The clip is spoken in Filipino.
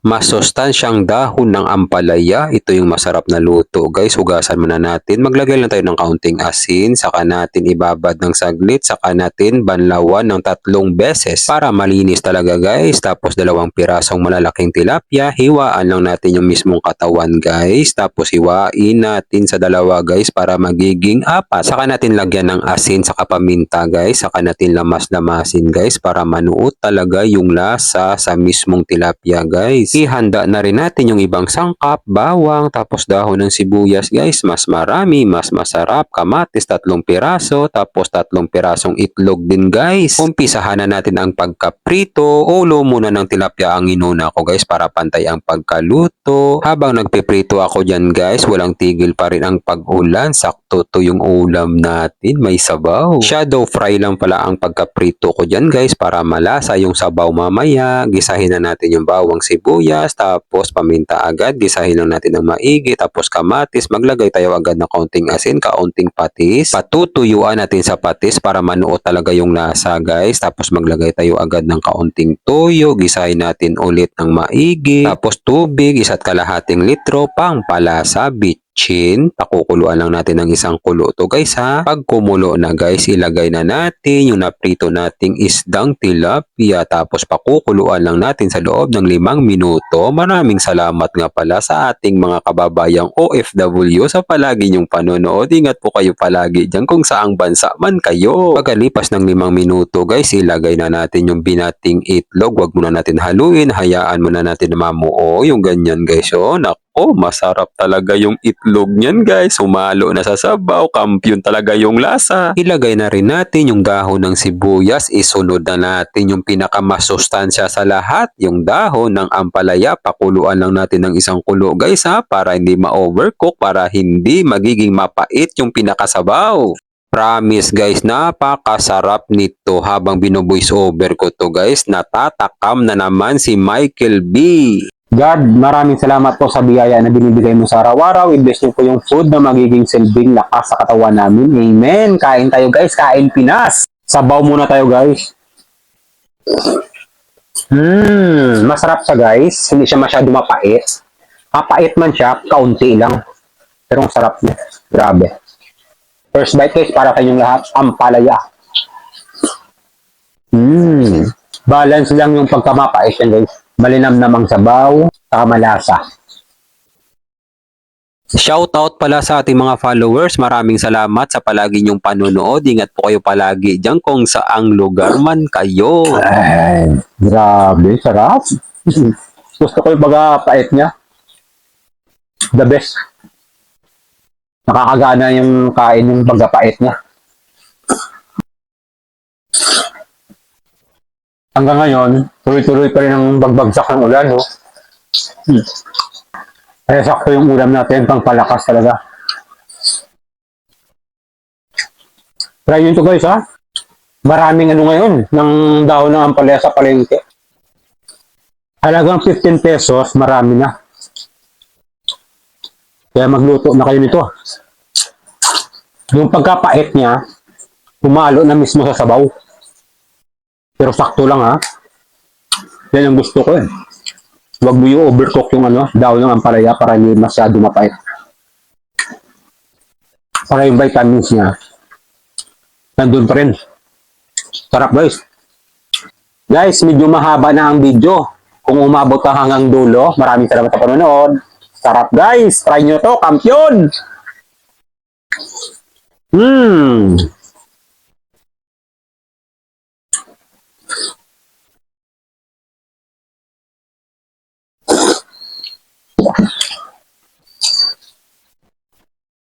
Masustansyang dahon ng ampalaya, ito yung masarap na luto. Guys, hugasan muna natin. Maglagay lang tayo ng kaunting asin, saka natin ibabad ng saglit, saka natin banlawan ng tatlong beses para malinis talaga guys. Tapos dalawang pirasong malalaking tilapia, hiwaan lang natin yung mismong katawan guys. Tapos hiwain natin sa dalawa guys para magiging apat. Saka natin lagyan ng asin saka paminta guys, saka natin lamas-lamasin guys para manuot talaga yung lasa sa mismong tilapia guys. Ihanda na rin natin yung ibang sangkap, bawang, tapos dahon ng sibuyas guys. Mas marami, mas masarap. Kamatis, tatlong piraso, tapos tatlong pirasong itlog din guys. Umpisahan na natin ang pagkaprito. Ulo muna ng tilapia ang inuna ko guys para pantay ang pagkaluto. Habang nagpiprito ako dyan guys, walang tigil pa rin ang pag-ulan. Sakto to yung ulam natin, may sabaw. Shadow fry lang pala ang pagkaprito ko dyan guys para malasa yung sabaw mamaya. Gisahin na natin yung bawang sibuyas, tapos paminta agad. Gisahin natin ng maigi, tapos kamatis. Maglagay tayo agad ng kaunting asin, kaunting patis. Patutuyuan natin sa patis para manuot talaga yung lasa guys. Tapos maglagay tayo agad ng kaunting toyo. Gisahin natin ulit ng maigi. Tapos tubig, isa't kalahating litro pang palasa, bitchin. Pakukuluan lang natin ng isang kulo to guys ha. Pag kumulo na guys, ilagay na natin yung naprito nating isdang tilapia. Tapos pakukuluan lang natin sa loob ng limang minuto. Maraming salamat nga pala sa ating mga kababayang OFW sa palagi niyong panonood. Ingat po kayo palagi dyan kung saang bansa man kayo. Pagkalipas ng limang minuto guys, ilagay na natin yung binating itlog. Huwag muna natin haluin. Hayaan muna natin na mamuo yung ganyan guys. Oh, nako, masarap talaga yung itlog niyan guys. Humalo na sa sabaw. Kampiyon talaga yung lasa. Ilagay na rin natin yung dahon ng sibuyas. Isunod na natin yung pinakamasustansya sa lahat. Yung dahon ng ampalaya. Pakuluan lang natin ng isang kulo guys ha. Para hindi ma-overcook. Para hindi magiging mapait yung pinakasabaw. Promise guys, napakasarap nito habang binovoice over ko to guys. Natatakam na naman si Michael B. God, maraming salamat po sa biyaya na binibigay mo sa araw-araw. I-bless niyo po yung food na magiging silbing lakas sa katawan namin. Amen. Kain tayo guys. Kain Pinas. Sabaw muna tayo guys. Hmm, masarap siya guys. Hindi siya masyado mapait. Mapait man siya, kaunti lang. Pero ang sarap niya. Grabe. First bite guys, para sa inyong lahat, ang palaya. Hmm, balance lang yung pagkamapait yan guys. Malinam namang sabaw, saka malasa. Shoutout pala sa ating mga followers. Maraming salamat sa palagi niyong panonood. Ingat po kayo palagi dyan kung saang lugar man kayo. Ay, grabe, sarap. Gusto ko yung baga pait niya. The best. Nakakagana yung kain yung pagkapait niya. Hanggang ngayon, tuloy-tuloy pa rin ang bagbagsak ng ulan, no? Hmm. Kaya sakto yung ulam natin, pang palakas talaga. Try nyo ito guys, ha? Maraming ano ngayon, ng dahon ng ampalaya sa palengke. Halagang 15 pesos, marami na. Kaya magluto na kayo nito. Yung pagkapait niya, humalo na mismo sa sabaw. Pero sakto lang ha. Yan ang gusto ko eh. Huwag mo yung overcook yung ano, daw ng ampalaya para hindi masyado mapait. Para yung vitamins niya, nandun pa rin. Sarap guys. Guys, medyo mahaba na ang video. Kung umabot ka hanggang dulo, maraming salamat sa panonood. Sarap guys. Try nyo to, kampiyon. Hmm. Gracias.